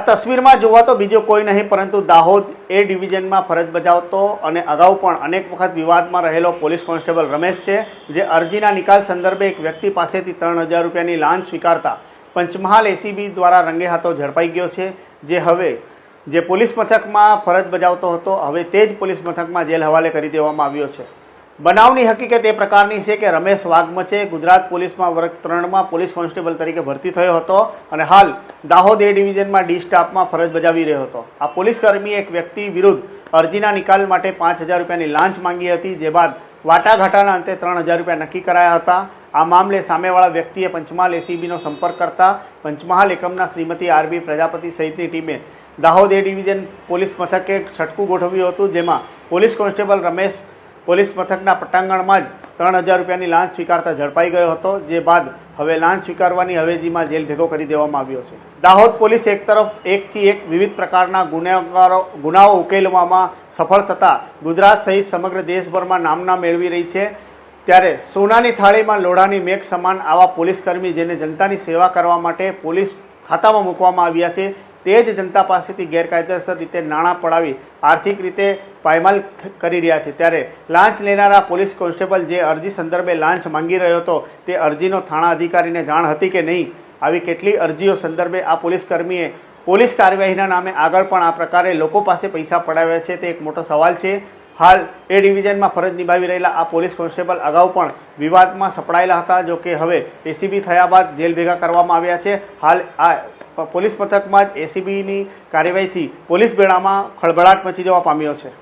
તસવીરમાં જોવા તો બીજો કોઈ નહીં, પરંતુ દાહોદ એ ડિવિઝનમાં ફરજ બજાવતો અને અગાઉ પણ અનેક વખત વિવાદમાં રહેલો પોલીસ કોન્સ્ટેબલ રમેશ છે, જે અરજીના નિકાલ સંદર્ભે એક વ્યક્તિ પાસેથી ત્રણ હજાર રૂપિયાની લાંચ સ્વીકારતા પંચમહાલ એસીબી દ્વારા રંગે હાથો ઝડપાઈ ગયો છે, જે હવે જે પોલીસ મથકમાં ફરજ બજાવતો હતો, હવે તે જ પોલીસ મથકમાં જેલ હવાલે કરી દેવામાં આવ્યો છે. બનાવની હકીકત એ પ્રકારની છે કે રમેશ વાઘમચે ગુજરાત પોલીસમાં વર્ગ ત્રણમાં પોલીસ કોન્સ્ટેબલ તરીકે ભરતી થયો હતો અને હાલ દાહોદ એ ડિવિઝનમાં ડી સ્ટાફમાં ફરજ બજાવી રહ્યો હતો. આ પોલીસ કર્મી એક વ્યક્તિ વિરુદ્ધ અરજીના નિકાલ માટે પાંચ હજાર રૂપિયાની લાંચ માંગી હતી, જે બાદ વાટાઘાટાના અંતે ત્રણ હજાર રૂપિયા નક્કી કરાયા હતા. આ મામલે સામેવાળા વ્યક્તિએ પંચમહાલ એસીબીનો સંપર્ક કરતા પંચમહાલ એકમના શ્રીમતી આરબી પ્રજાપતિ સહિતની ટીમે દાહોદ એ ડિવિઝન પોલીસ મથકે છટકું ગોઠવ્યું હતું, જેમાં પોલીસ કોન્સ્ટેબલ રમેશ પોલીસ મથકના પટાંગણમાં જ ત્રણ હજાર રૂપિયાની લાંચ સ્વીકારતા ઝડપાઈ ગયો હતો, જે બાદ હવે લાંચ સ્વીકારવાની હવેજીમાં જેલ ભેગો કરી દેવામાં આવ્યો છે. દાહોદ પોલીસ એક તરફ એકથી એક વિવિધ પ્રકારના ગુનેગારો, ગુનાઓ ઉકેલવામાં સફળ થતા ગુજરાત સહિત સમગ્ર દેશભરમાં નામના મેળવી રહી છે. ત્યારે સોનાની થાળીમાં લોઢાની મેઘ સમાન આવા પોલીસકર્મી જેને જનતાની સેવા કરવા માટે પોલીસ ખાતામાં મૂકવામાં આવ્યા છે તે જ જનતા પાસેથી ગેરકાયદેસર રીતે નાણાં પડાવી આર્થિક રીતે પાયમાલ કરી રહ્યા છે. ત્યારે લાંચ લેનારા પોલીસ કોન્સ્ટેબલ જે અરજી સંદર્ભે લાંચ માંગી રહ્યો હતો, તે અરજીનો થાણા અધિકારીને જાણ હતી કે નહીં? આવી કેટલી અરજીઓ સંદર્ભે આ પોલીસ કર્મીએ? પોલીસ કાર્યવાહીના નામે આગળ પણ આ પ્રકારે લોકો પાસે પૈસા પડાવ્યા છે તે એક મોટો સવાલ છે. હાલ એ ડિવિઝનમાં ફરજ નિભાવી રહેલા આ પોલીસ કોન્સ્ટેબલ અગાઉ પણ વિવાદમાં સપડાયેલા હતા જો કે હવે એસીબી થયા બાદ જેલ ભેગા કરવામાં આવ્યા છે. હાલ આ પોલીસ મથકમાં જ એસીબીની કાર્યવાહીથી પોલીસ બેડામાં ખળભળાટ મચી જવા પામ્યો છે.